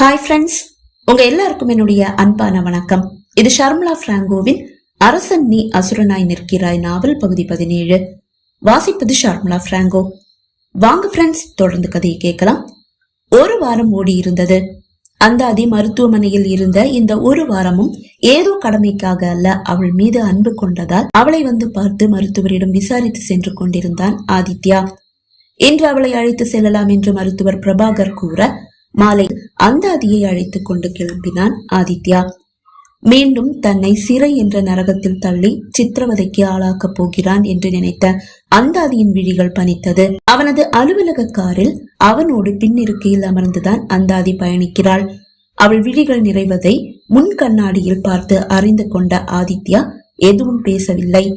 Hi friends உங்க எல்லாருக்கும் என்னுடைய அன்பான வணக்கம். இது ஷர்மலா பிராங்கோவின் அரசன் நீ அசுரனாய் நிற்கிறாய் நாவல் பகுதி பதினேழு. வாசிப்பது ஷர்மலா பிராங்கோ. வாங்க ஃப்ரெண்ட்ஸ் தொடர்ந்து கதையை கேட்கலாம். ஒரு வாரம் ஓடி இருந்தது. அந்தாதி மருத்துவமனையில் இருந்த இந்த ஒரு வாரமும் ஏதோ கடமைக்காக அல்ல அவள் மீது அன்பு கொண்டதால் அவளை வந்து பார்த்து மருத்துவரிடம் விசாரித்து சென்று கொண்டிருந்தான் ஆதித்யா. இன்று அவளை அழைத்து செல்லலாம் என்று மருத்துவர் பிரபாகர் கூற மாலை அந்தாதியை அழைத்துக் கொண்டு கிளம்பினான் ஆதித்யா. மீண்டும் தன்னை சிறை என்ற நரகத்தில் தள்ளி சித்திரவதைக்கு ஆளாக்கப் போகிறான் என்று நினைத்த அந்தாதியின் விழிகள் பனித்தது. அவனது அலுவலக காரில் அவனோடு பின்னிருக்கையில் அமர்ந்துதான் அந்தாதி பயணிக்கிறாள். அவள் விழிகள் நிறைவதை முன் கண்ணாடியில் பார்த்து அறிந்து கொண்ட ஆதித்யா எதுவும் பேசவில்லை.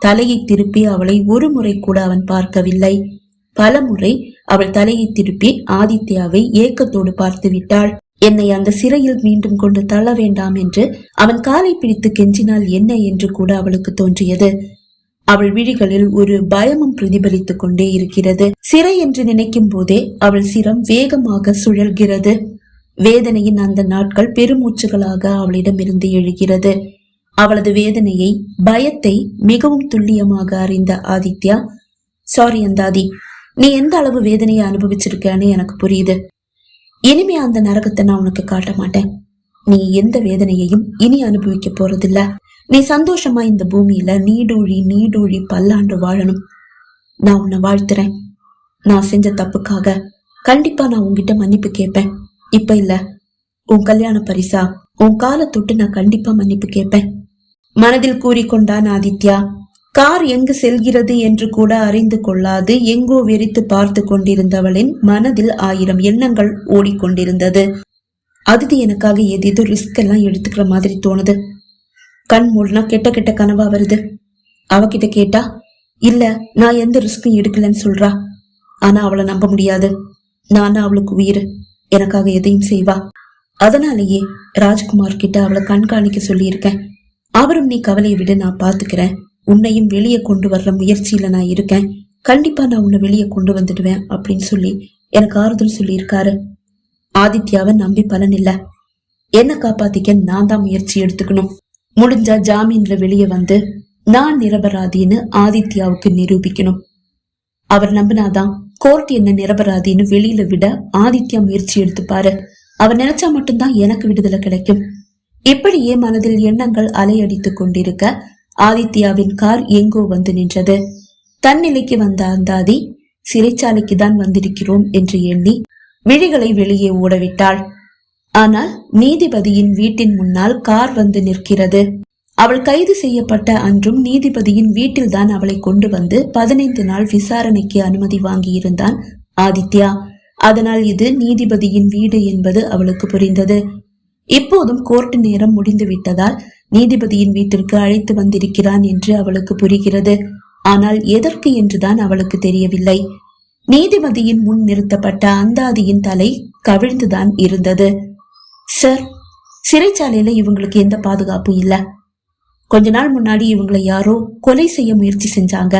தலையை திருப்பி அவளை ஒரு முறை கூட அவன் பார்க்கவில்லை. பலமுறை அவள் தலையை திருப்பி ஆதித்யாவை ஏக்கத்தோடு பார்த்து விட்டாள் என்னை அந்த சிறையில் மீண்டும் கொண்டு தள்ள வேண்டாம் என்று அவன் காலை பிடித்து கெஞ்சினால் என்ன என்று கூட அவளுக்கு தோன்றியது. அவள் விழிகளில் ஒரு பயமும் பிரதிபலித்துக் கொண்டே இருக்கிறது. சிறை என்று நினைக்கும் போதே அவள் சிரம் வேகமாக சுழல்கிறது. வேதனையின் அந்த நாட்கள் பெருமூச்சுகளாக அவளிடமிருந்து எழுகிறது. அவளது வேதனையை பயத்தை மிகவும் துல்லியமாக அறிந்த ஆதித்யா சாரி அந்தாதி நீ எந்த அளவு வேதனையை அனுபவிச்சிருக்கன்னு எனக்கு புரியுது. இனிமே அந்த நரகத்தை நான் உனக்கு காட்ட மாட்டேன். நீ எந்த வேதனையையும் இனி அனுபவிக்க போறதில்ல. நீ சந்தோஷமா இந்த பூமியில நீடூழி நீடூழி பல்லாண்டு வாழணும். நான் உன்னை வாழ்த்துறேன். நான் செஞ்ச தப்புக்காக கண்டிப்பா நான் உன்கிட்ட மன்னிப்பு கேட்பேன். இப்ப இல்ல. உன் கல்யாண பரிசா? உன் காலை தொட்டு நான் கண்டிப்பா மன்னிப்பு கேட்பேன். மனதில் கூறிக்கொண்டான் ஆதித்யா. கார் எங்கு செல்கிறது என்று கூட அறிந்து கொள்ளாது எங்கோ வெறித்து பார்த்து கொண்டிருந்தவளின் மனதில் ஆயிரம் எண்ணங்கள் ஓடிக்கொண்டிருந்தது. அதிதி எனக்காக ஏதேதோ ரிஸ்க் எல்லாம் எடுத்துக்கிற மாதிரி தோணுது. கண் மூடனா கெட்ட கெட்ட கனவா வருது. அவகிட்ட கேட்டா இல்ல நான் எந்த ரிஸ்க்கும் எடுக்கலன்னு சொல்றா. ஆனா அவளை நம்ப முடியாது. நானா அவளுக்கு உயிர். எனக்காக எதையும் செய்வா. அதனாலேயே ராஜ்குமார் கிட்ட அவளை கண்காணிக்க சொல்லியிருக்கேன். அவரும் நீ கவலையை விட நான் பாத்துக்கிறேன் உன்னையும் வெளியே கொண்டு வர்ற முயற்சியில நான் இருக்கேன். கண்டிப்பா நான் உன்னை வெளியே கொண்டு வந்துடுவேன் அப்படின்னு சொல்லி எனக்கு ஆறுதல் சொல்லியிருக்காரு. ஆதித்யாவை நம்பி பலன் இல்ல. என்ன காப்பாத்திக்க நான் தான் முயற்சி எடுத்துக்கணும். முடிஞ்சா ஜாமீன்ல வெளியே வந்து நான் நிரபராதின்னு ஆதித்யாவுக்கு நிரூபிக்கணும். அவர் நம்பினாதான் கோர்ட் என்ன நிரபராதின்னு வெளியில விட ஆதித்யா முயற்சி எடுத்துப்பாரு. அவர் நினைச்சா மட்டும்தான் எனக்கு விடுதலை கிடைக்கும். இப்படியே மனதில் எண்ணங்கள் அலையடித்துக் கொண்டிருக்க ஆதித்யாவின் கார் எங்கோ வந்து நின்றது. தன்னிலைக்கு வந்த அந்தாதி சிறைச்சாலைக்கு தான் வந்திருக்கிறோம் என்று எண்ணி விழிகளை வெளியே ஓடவிட்டாள். ஆனால் நீதிபதியின் வீட்டின் முன்னால் கார் வந்து நிற்கிறது. அவள் கைது செய்யப்பட்ட அன்றும் நீதிபதியின் வீட்டில்தான் அவளை கொண்டு வந்து பதினைந்து நாள் விசாரணைக்கு அனுமதி வாங்கியிருந்தான் ஆதித்யா. அதனால் இது நீதிபதியின் வீடு என்பது அவளுக்கு புரிந்தது. இப்போதும் கோர்ட் நேரம் முடிந்து விட்டதால் நீதிபதியின் வீட்டிற்கு அழைத்து வந்திருக்கிறான் என்று அவளுக்கு புரிகிறது. ஆனால் எதற்கு என்றுதான் அவளுக்கு தெரியவில்லை. நீதிபதியின் முன் நிறுத்தப்பட்ட அந்தாதியின் தலை கவிழ்ந்துதான் இருந்தது. சார் சிறைச்சாலையில இவங்களுக்கு எந்த பாதுகாப்பும் இல்ல. கொஞ்ச நாள் முன்னாடி இவங்களை யாரோ கொலை செய்ய முயற்சி செஞ்சாங்க.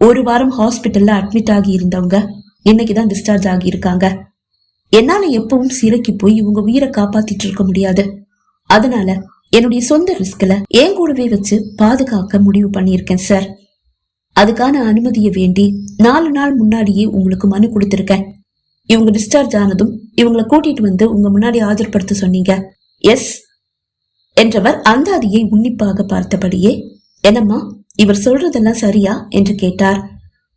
ஒரு வாரம் ஹாஸ்பிட்டல்ல அட்மிட் ஆகி இருந்தவங்க. இன்னைக்குதான் டிஸ்சார்ஜ் ஆகி இருக்காங்க என்னால எப்பவும் சிறைக்கு போய் இவங்க உயிரை காப்பாத்திட்டு இருக்க முடியாது. அதனால என்னுடைய சொந்த ரிஸ்க்ல என் கூடவே வச்சு பாதுகாக்க முடிவு பண்ணியிருக்கேன் சார். அதுக்கான அனுமதியை வேண்டி நாலு நாள் முன்னாடியே உங்களுக்கு மனு கொடுத்திருக்கேன். இவங்க டிஸ்சார்ஜ் ஆனதும் இவங்களை கூட்டிட்டு வந்து உங்க முன்னாடி ஆஜர்படுத்த சொன்னீங்க. எஸ் என்றவர் அந்தாதியை உன்னிப்பாக பார்த்தபடியே என்னம்மா இவர் சொல்றதெல்லாம் சரியா? என்று கேட்டார்.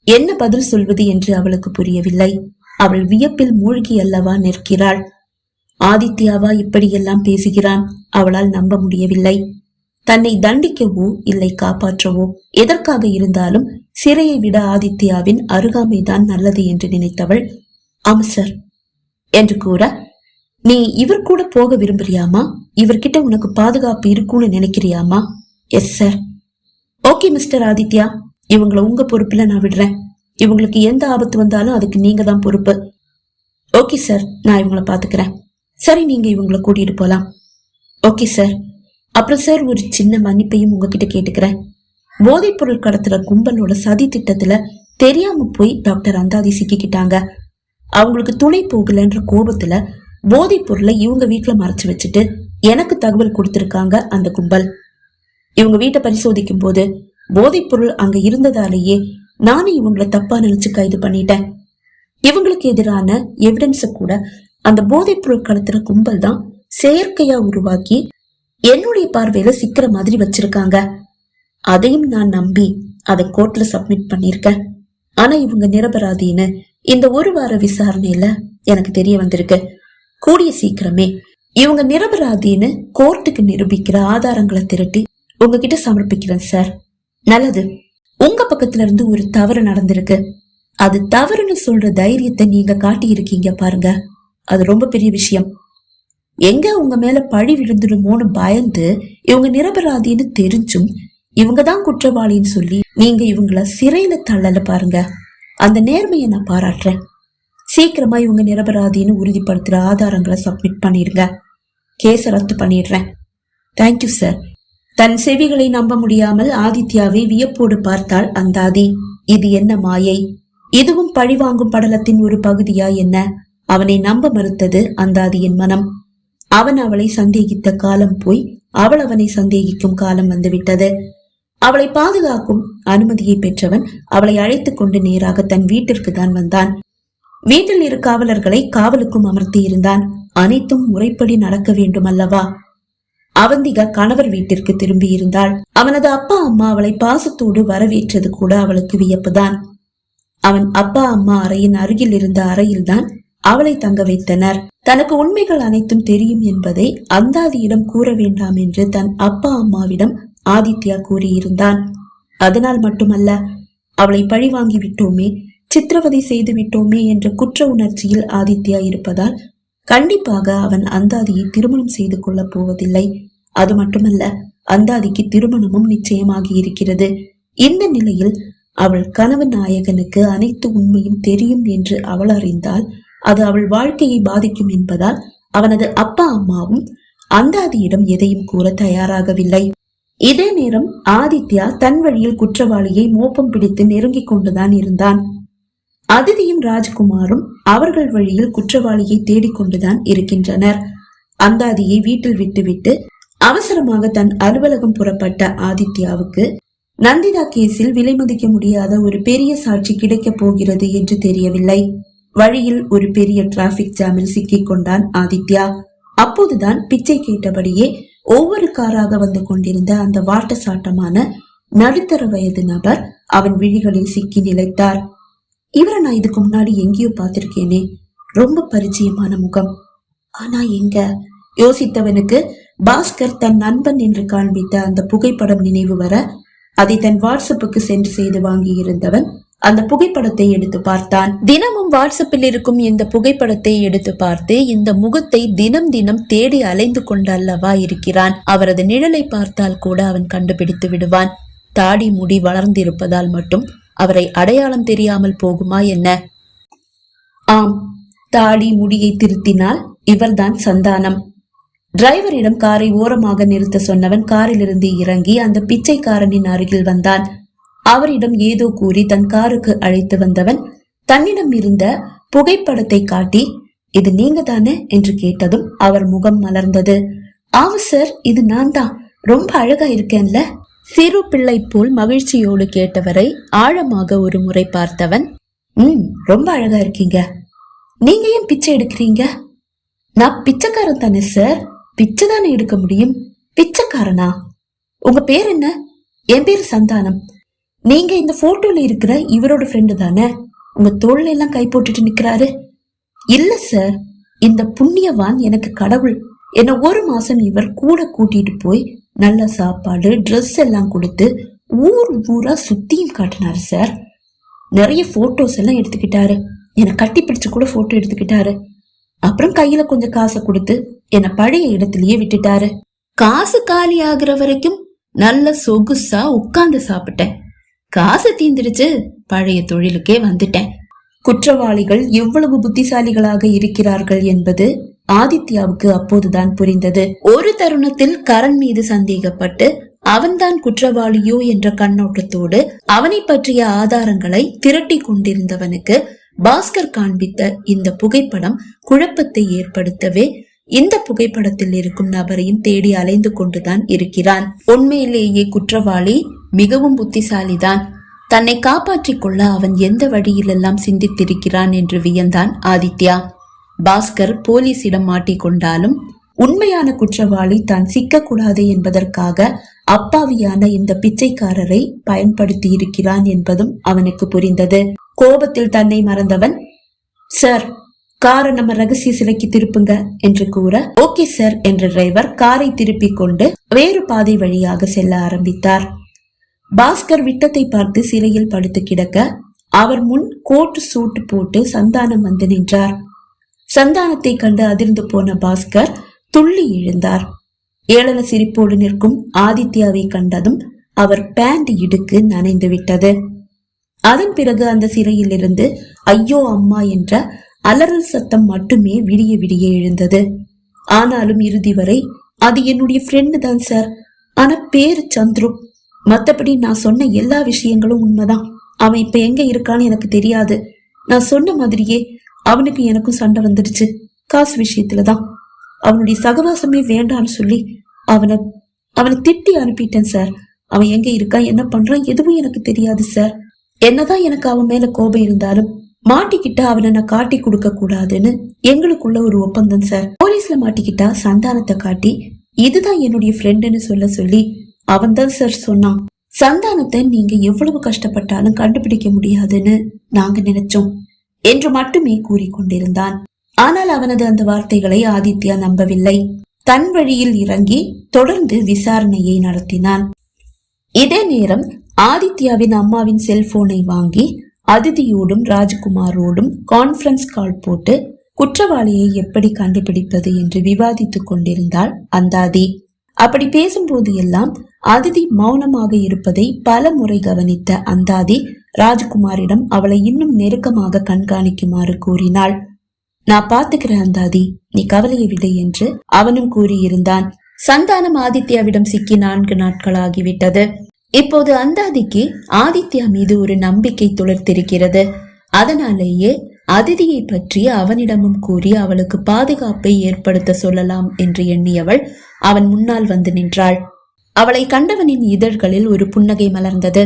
என்ன பதில் சொல்வது என்று அவளுக்கு புரியவில்லை. அவள் வியப்பில் மூழ்கி அல்லவா நிற்கிறாள். ஆதித்யாவா இப்படியெல்லாம் பேசுகிறான் அவளால் நம்ப முடியவில்லை. தன்னை தண்டிக்கவோ இல்லை காப்பாற்றவோ எதற்காக இருந்தாலும் சிறையை விட ஆதித்யாவின் அருகாமைதான் நல்லது என்று நினைத்தவள் ஆமா சார் என்று கூற நீ இவர் கூட போக விரும்புறியாமா? இவர்கிட்ட உனக்கு பாதுகாப்பு இருக்கும்னு நினைக்கிறியாமா? Yes sir okay mister Aditya இவங்கள உங்க பொறுப்புல நான் விடுறேன். இவங்களுக்கு எந்த ஆபத்து வந்தாலும் அதுக்கு நீங்க தான் பொறுப்பு. ஓகே சார் நான் இவங்கள பாத்துக்கிறேன். சரி நீங்க இவங்கள கூட்டிட்டு போலாம். Okay sir. அப்புறம் சார் ஒரு சின்ன மன்னிப்பையும் உங்ககிட்ட கேட்டுக்கிறேன். போதைப் பொருள் கடத்துற கும்பலோட சதி திட்டத்துல தெரியாம போய் டாக்டர் அந்தாதி சிக்கிக்கிட்டாங்க. அவங்களுக்கு துணை போகலன்ற கோபத்துல போதைப் பொருளை இவங்க வீட்டுல மறைச்சு வச்சுட்டு எனக்கு தகவல் கொடுத்திருக்காங்க அந்த கும்பல். இவங்க வீட்டை பரிசோதிக்கும் போது போதைப் பொருள் அங்க இருந்ததாலேயே நானும் இவங்களை தப்பா நினைச்சு கைது பண்ணிட்டேன். இவங்களுக்கு எதிரான எவிடன்ஸ கூட அந்த போதைப் பொருள் கடத்துற கும்பல் தான் செயற்கையா உருவாக்கி என்னுடைய பார்வையில சிக்கிற மாதிரி வச்சிருக்காங்க. அதையும் நான் நம்பி அதை கோர்ட்ல சப்மிட் பண்ணிருக்கேன் ஆனா இவங்க நிரபராதின்னு இந்த ஒரு வார விசாரணையில எனக்கு தெரிய வந்திருக்கு. கூடிய சீக்கிரமே இவங்க நிரபராதின்னு கோர்ட்டுக்கு நிரூபிக்கிற ஆதாரங்களை திரட்டி உங்ககிட்ட சமர்ப்பிக்கிறேன் சார் நல்லது. உங்க பக்கத்துல இருந்து ஒரு தவறு நடந்திருக்கு. அது தவறுன்னு சொல்ற தைரியத்தை நீங்க காட்டி இருக்கீங்க பாருங்க. அது ரொம்ப பெரிய விஷயம். எங்க உங்க மேல பழி விழுந்துடுமோன்னு பயந்து இவங்க நிரபராதின்னு தெரிஞ்சும் இவங்க தான் குற்றவாளின்னு சொல்லி நீங்க இவங்கள சிறையில தள்ளல பாருங்க. அந்த நேர்மையை நான் பாராட்டுறேன். சீக்கிரமா இவங்க நிரபராதின்னு உறுதிப்படுத்துற ஆதாரங்களை சப்மிட் பண்ணிடுங்க கேஸை ரத்து பண்ணிடுறேன். தேங்க்யூ சார் தன் செவிகளை நம்ப முடியாமல் ஆதித்யாவை வியப்போடு பார்த்தாள் அந்தாதி. இது என்ன மாயை? இதுவும் பழிவாங்கும் படலத்தின் ஒரு பகுதியா என்ன? அவனை நம்ப மறுத்தது அந்தாதியின் மனம். அவன் அவளை சந்தேகித்த காலம் போய் அவள் அவனை சந்தேகிக்கும் காலம் வந்துவிட்டது. அவளை பாதுகாக்கும் அனுமதியை பெற்றவன் அவளை அழைத்துக் கொண்டு நேராக தன் வீட்டிற்கு தான் வந்தான். வீட்டில் இரு காவலர்களை காவலுக்கும் அமர்த்தி இருந்தான் அனைத்தும் முறைப்படி நடக்க வேண்டும் அல்லவா? அவந்திகா கணவர் வீட்டிற்கு திரும்பி இருந்தாள். அவனது அப்பா அம்மா அவளை பாசத்தோடு வரவேற்றது கூட அவளுக்கு வியப்புதான். அவன் அப்பா அம்மா அறையின் அருகில் இருந்த அறையில்தான் அவளை தங்க வைத்தனர். தனக்கு உண்மைகள் அனைத்தும் தெரியும் என்பதை அந்தாதியிடம் கூற வேண்டாம் என்று தன் அப்பா அம்மாவிடம் ஆதித்யா கூறியிருந்தான். அதனால் மட்டுமல்ல அவளை பழி வாங்கி விட்டோமே சித்திரவதை செய்து விட்டோமே என்ற குற்ற உணர்ச்சியில் ஆதித்யா இருப்பதால் கண்டிப்பாக அவன் அந்தாதியை திருமணம் செய்து கொள்ளப் போவதில்லை. அது மட்டுமல்ல அந்தாதிக்கு திருமணமும் நிச்சயமாகி இருக்கிறது. இந்த நிலையில் அவள் கணவன் நாயகனுக்கு அனைத்து உண்மையும் தெரியும் என்று அவள் அறிந்தால் அது அவள் வாழ்க்கையை பாதிக்கும் என்பதால் அவனது அப்பா அம்மாவும் அந்தாதியிடம் எதையும் கூற தயாராகவில்லை. இதே நேரம் ஆதித்யா தன் வழியில் குற்றவாளியை மோப்பம் பிடித்து நெருங்கிக் கொண்டுதான் இருந்தான். அதிதியும் ராஜ்குமாரும் அவர்கள் வழியில் குற்றவாளியை தேடிக்கொண்டுதான் இருக்கின்றனர். அந்தாதியை வீட்டில் விட்டுவிட்டு அவசரமாக தன் அலுவலகம் புறப்பட்ட ஆதித்யாவுக்கு நந்திதா கேஸில் விலை மதிக்க முடியாத ஒரு பெரிய சாட்சி கிடைக்கப் போகிறது என்று தெரியவில்லை. வழியில் ஒரு பெரிய டிராபிக் ஜாமில் சிக்கிக் கொண்டான் ஆதித்யா. அப்போதுதான் பிச்சை கேட்டபடியே ஒவ்வொரு காராக வந்து கொண்டிருந்த அந்த வாட்ட சாட்டமான நடுத்தர வயது நபர் அவன் விழிகளில் சிக்கி நிலைத்தார். இவரை நான் இதுக்கு முன்னாடி எங்கேயோ பார்த்திருக்கேனே. ரொம்ப பரிச்சயமான முகம். ஆனா எங்க? யோசித்தவனுக்கு பாஸ்கர் தன் நண்பன் என்று காண்பித்த அந்த புகைப்படம் நினைவு வர அதை தன் வாட்ஸ்அப்புக்கு சென்று செய்து வாங்கி இருந்தவன் அந்த புகைப்படத்தை எடுத்து பார்த்தான். தினமும் வாட்ஸ்அப்பில் இருக்கும் இந்த புகைப்படத்தை எடுத்து பார்த்து இந்த முகத்தை தினம் தினம் தேடி அலைந்து கொண்டு அல்லவா இருக்கிறான். அவரது நிழலை பார்த்தால் கூட அவன் கண்டுபிடித்து விடுவான். தாடி முடி வளர்ந்திருப்பதால் மட்டும் அவரை அடையாளம் தெரியாமல் போகுமா என்ன? ஆம் தாடி முடியை திருத்தினால் இவர்தான் சந்தானம். டிரைவரிடம் காரை ஓரமாக நிறுத்த சொன்னவன் காரிலிருந்து இறங்கி அந்த பிச்சைக்காரனின் அருகில் வந்தான். அவரிடம் ஏதோ கூறி தன் காருக்கு அழைத்து வந்தவன் தன்னிடம் இருந்த புகைப்படத்தை காட்டி இது நீங்க தானே என்று கேட்டதும் அவர் முகம் மலர்ந்தது. ஆமா சார் இது நான் தான் ரொம்ப அழகா இருக்கேன்ல. சிறு பிள்ளை போல் மகிழ்ச்சியோடு கேட்டவரை ஆழமாக ஒரு முறை பார்த்தவன் ம் ரொம்ப அழகா இருக்கீங்க. நீங்க ஏன் பிச்சை எடுக்கிறீங்க? நான் பிச்சைக்காரன் தானே சார். பிச்சை தானே எடுக்க முடியும். பிச்சைக்காரனா? உங்க பேர் என்ன? என் பேர் சந்தானம். நீங்க இந்த போட்டோல இருக்கிற இவரோட ஃப்ரெண்டு தானே. உங்க தோல்ல எல்லாம் கை போட்டுட்டு நிக்கிறாரு. இல்ல சார். இந்த புண்ணியவான் எனக்கு கடவுள். என்ன ஒரு மாசம் இவர் கூட கூட்டிட்டு போய் நல்ல சாப்பாடு ட்ரெஸ் எல்லாம் கொடுத்து ஊர் ஊராக சுற்றியும் காட்டினார் சார். நிறைய ஃபோட்டோஸ் எல்லாம் எடுத்துக்கிட்டாரு. என்னை கட்டி பிடிச்சு கூட ஃபோட்டோ எடுத்துக்கிட்டாரு. அப்புறம் கையில் கொஞ்சம் காசை கொடுத்து என்னை பழைய இடத்துலயே விட்டுட்டாரு. காசு காலி ஆகுற வரைக்கும் நல்ல சொகுசா உட்கார்ந்து சாப்பிட்டேன். காசு தீந்துடுச்சு பழைய தொழிலுக்கே வந்துட்டேன். குற்றவாளிகள் எவ்வளவு புத்திசாலிகளாக இருக்கிறார்கள் என்பது ஆதித்யாவுக்கு அப்போதுதான் புரிந்தது. ஒரு தருணத்தில் கரண் மீது சந்தேகப்பட்டு அவன்தான் குற்றவாளியோ என்ற கண்ணோட்டத்தோடு அவனை பற்றிய ஆதாரங்களை திரட்டி கொண்டிருந்தவனுக்கு பாஸ்கர் காண்பித்த இந்த புகைப்படம் குழப்பத்தை ஏற்படுத்தவே இந்த புகைப்படத்தில் இருக்கும் நபரையும் தேடி அலைந்து கொண்டுதான் இருக்கிறான். உண்மையிலேயே குற்றவாளி மிகவும் புத்திசாலிதான். தன்னை காப்பாற்றிக் கொள்ள அவன் எந்த வழியிலெல்லாம் சிந்தித்திருக்கிறான் என்று வியந்தான் ஆதித்யா. பாஸ்கர் போலீசிடம் மாட்டிக்கொண்டாலும் உண்மையான குற்றவாளி தான் சிக்கக்கூடாது என்பதற்காக அப்பாவியான இந்த பிச்சைக்காரரை பயன்படுத்தி இருக்கிறான் என்பதும் அவனுக்கு புரிந்தது. கோபத்தில் தன்னை மறந்தவன் சார் காரை நம்ம ரகசிய சிலைக்கு திருப்புங்க என்று கூற ஓகே சார் என்ற டிரைவர் காரை திருப்பிக் கொண்டு வேறு பாதை வழியாக செல்ல ஆரம்பித்தார். பாஸ்கர் விட்டத்தை பார்த்து சிறையில் படுத்து கிடக்க அவர் முன் கோட் சூட் போட்டு சந்தானம் வந்து நின்றார். சந்தானத்தை கண்டு அதிர்ந்து போன பாஸ்கர் துள்ளி எழுந்தார். ஏளன சிரிப்போடு நிற்கும் ஆதித்யாவை கண்டதும் அவர் பேண்ட் இடுக்கு நனைந்து விட்டது. அதன் பிறகு அந்த சிறையில் இருந்து ஐயோ அம்மா என்ற அலறல் சத்தம் மட்டுமே விடிய விடிய எழுந்தது. ஆனாலும் இறுதி வரை அது என்னுடைய ஃப்ரெண்டு தான் சார் ஆனா பேரு சந்துரு. மத்தபடி நான் சொன்ன எல்லா விஷயங்களும் உண்மைதான். அவன் இப்ப எங்க இருக்கான்னு எனக்கு தெரியாது. நான் சொன்ன மாதிரியே அவனுக்கு எனக்கும் சண்டை வந்துடுச்சு. காசு விஷயத்துலதான். அவனுடைய சகவாசமே வேண்டான்னு சொல்லி அவனை அவனை திட்டி அனுப்பிட்டேன் சார். அவன் எங்க இருக்கான் என்ன பண்றான் எதுவும் எனக்கு தெரியாது சார். என்னதான் எனக்கு அவன் மேல கோபம் இருந்தாலும் மாட்டிக்கிட்டா அவனை நான் காட்டி கொடுக்க கூடாதுன்னு எங்களுக்குள்ள ஒரு ஒப்பந்தம் சார். போலீஸ்ல மாட்டிக்கிட்டா சந்தானத்தை காட்டி இதுதான் என்னுடைய ஃப்ரெண்டுன்னு சொல்ல சொல்லி அவன் தான் சார் சொன்னான். சந்தானத்தை நீங்க எவ்வளவு கஷ்டப்பட்டாலும் கண்டுபிடிக்க முடியாதுன்னு நாங்க நினைச்சோம். என்று மட்டுமே கூறிக்கொண்டிருந்தான். ஆனால் அவனது அந்த வார்த்தைகளை ஆதித்யா நம்பவில்லை. தன் வழியில் இறங்கி தொடர்ந்து விசாரணையை நடத்தினான். இதே நேரம் ஆதித்யாவின் அம்மாவின் செல்போனை வாங்கி அதிதியோடும் ராஜ்குமாரோடும் கான்ஃபரன்ஸ் கால் போட்டு குற்றவாளியை எப்படி கண்டுபிடிப்பது என்று விவாதித்துக் கொண்டிருந்தாள் அந்தாதி. அப்படி பேசும்போது எல்லாம் அதிதி மௌனமாக இருப்பதை பல முறை கவனித்த அந்தாதி ராஜ்குமாரிடம் அவளை இன்னும் நெருக்கமாக கண்காணிக்குமாறு கூறினாள். நான் பாத்துக்கிறேன் அந்தாதி நீ கவலையை விடு என்று அவனும் கூறியிருந்தான். சந்தானம் ஆதித்யாவிடம் சிக்கி நான்கு நாட்கள் ஆகிவிட்டது இப்போது அந்தாதிக்கு ஆதித்யா மீது ஒரு நம்பிக்கை துளர்த்திருக்கிறது. அதனாலேயே அதிதியை பற்றி அவனிடமும் கூறி அவளுக்கு பாதுகாப்பை ஏற்படுத்த சொல்லலாம் என்று எண்ணியவள் அவன் முன்னால் வந்து நின்றாள். அவளை கண்டவனின் இதழ்களில் ஒரு புன்னகை மலர்ந்தது.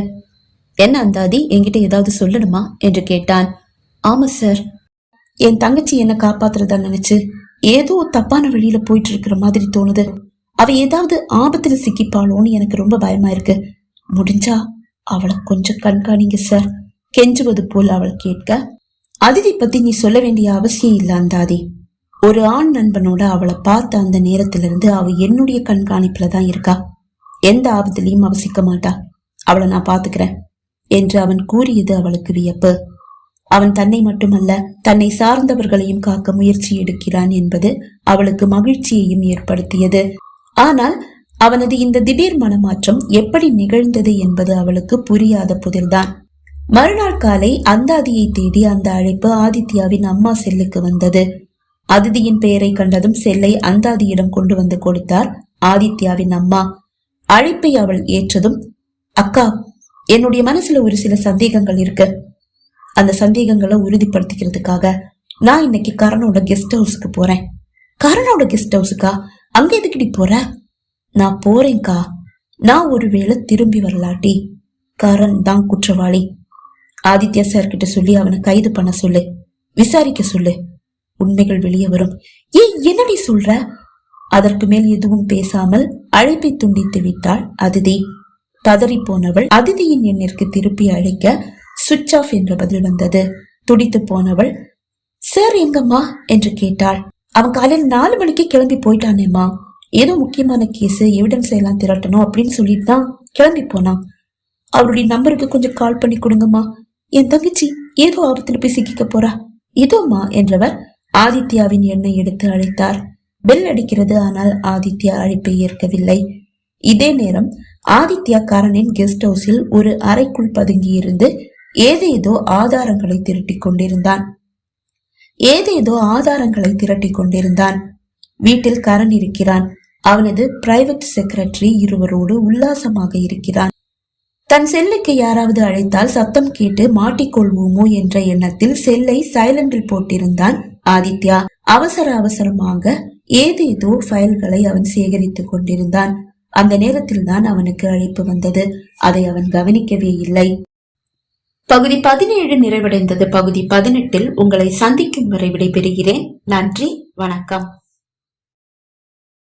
என்ன அந்தாதி என்கிட்ட ஏதாவது சொல்லணுமா? என்று கேட்டான். ஆமா சார் என் தங்கச்சி என்ன காப்பாத்துறதா நினைச்சு ஏதோ தப்பான வழியில போயிட்டு இருக்கிற மாதிரி தோணுது. அவ ஏதாவது ஆபத்துல சிக்கிப்பாளோன்னு எனக்கு ரொம்ப பயமா இருக்கு. முடிஞ்சா அவளை கொஞ்சம் கண்காணிங்க சார் கெஞ்சுவது போல் அவள் கேட்க. அதிதி பத்தி நீ சொல்ல வேண்டிய அவசியம் இல்ல அந்தாதி. ஒரு ஆண் நண்பனோட அவளை பார்த்த அந்த நேரத்திலிருந்து அவ என்னுடைய கண்காணிப்புல தான் இருக்கா. எந்த ஆபத்துலயும் அவ சிக்க மாட்டா. அவளை நான் பாத்துக்கிறேன். என்று அவன் கூறியது அவளுக்கு வியப்பு. அவன் தன்னை மட்டுமல்ல தன்னை சார்ந்தவர்களையும் காக்க முயற்சி எடுக்கிறான் என்பது அவளுக்கு மகிழ்ச்சியையும் ஏற்படுத்தியது. ஆனால் அவனது இந்த திடீர் மனமாற்றம் எப்படி நிகழ்ந்தது என்பது அவளுக்கு புரியாத புதிர்தான். மறுநாள் காலை அந்தாதியை தேடி அந்த அழைப்பு ஆதித்யாவின் அம்மா செல்லுக்கு வந்தது. அதிதியின் பெயரை கண்டதும் செல்லை அந்தாதியிடம் கொண்டு வந்து கொடுத்தார் ஆதித்யாவின் அம்மா. அழைப்பை அவள் ஏற்றதும் அக்கா என்னுடைய மனசுல ஒரு சில சந்தேகங்கள் இருக்கு. அந்த சந்தேகங்களை உறுதிப்படுத்திக்கிறதுக்காக நான் இன்னைக்கு கரணோட கெஸ்ட் ஹவுஸ்க்கு போறேன். கரணோட கெஸ்ட் ஹவுஸுக்கா அங்க எதுக்குடி போற? நான் போறேன்க்கா. நான் ஒருவேளை திரும்பி வரலாட்டி. கரண் தான் குற்றவாளி. ஆதித்யா சார் கிட்ட சொல்லி அவனை கைது பண்ண சொல்லு. விசாரிக்க சொல்லு. உண்மைகள் வெளியே வரும். ஏய் என்னடி சொல்ற? அதற்கு மேல் எதுவும் பேசாமல் அழைப்பை துண்டித்து விட்டாள் அதிதி. போனவள் அதிதியின் எண்ணிற்கு திருப்பி அழைக்க சுவிட்ச் ஆஃப் என்ற பதில் வந்தது. துடித்து போனவள் சார் எங்கம்மா? என்று கேட்டாள். அவன் காலையில் நாலு மணிக்கு கிளம்பி போயிட்டானேம்மா. ஏதோ முக்கியமான கேஸ் எவிடன்ஸ் எல்லாம் திரட்டணும் அப்படின்னு சொல்லிட்டு தான் கிளம்பி போனான். அவருடைய நம்பருக்கு கொஞ்சம் கால் பண்ணி கொடுங்கம்மா. என் தங்கச்சி ஏதோ ஆபத்துல போய் சிக்கிக்க போறா. இதோம்மா என்றவர் ஆதித்யாவின் எண்ணை எடுத்து அழைத்தார். பெல் அடிக்கிறது ஆனால் ஆதித்யா அழைப்பை ஏற்கவில்லை. இதே நேரம் ஆதித்யா கெஸ்ட் ஹவுஸில் ஒரு அறைக்குள் பதுங்கியிருந்து ஏதேதோ ஆதாரங்களை திரட்டி கொண்டிருந்தான். ஏதேதோ ஆதாரங்களை திரட்டி கொண்டிருந்தான். வீட்டில் கரண் இருக்கிறான். அவனது பிரைவேட் செக்ரட்டரி இருவரோடு உல்லாசமாக இருக்கிறான். தன் செல்லுக்கு யாராவது அழைத்தால் சத்தம் கேட்டு மாட்டிக்கொள்வோமோ என்ற எண்ணத்தில் செல்லை சைலண்டில் போட்டிருந்தான் ஆதித்யா. அவசர அவசரமாக ஏதேதோ ஃபைல்களை அவன் சேகரித்துக் கொண்டிருந்தான். அந்த நேரத்தில் தான் அவனுக்கு அழைப்பு வந்தது. அதை அவன் கவனிக்கவே இல்லை. பகுதி பதினேழு நிறைவடைந்தது. பகுதி பதினெட்டில் உங்களை சந்திக்கும் வரை விடைபெறுகிறேன். நன்றி. வணக்கம்.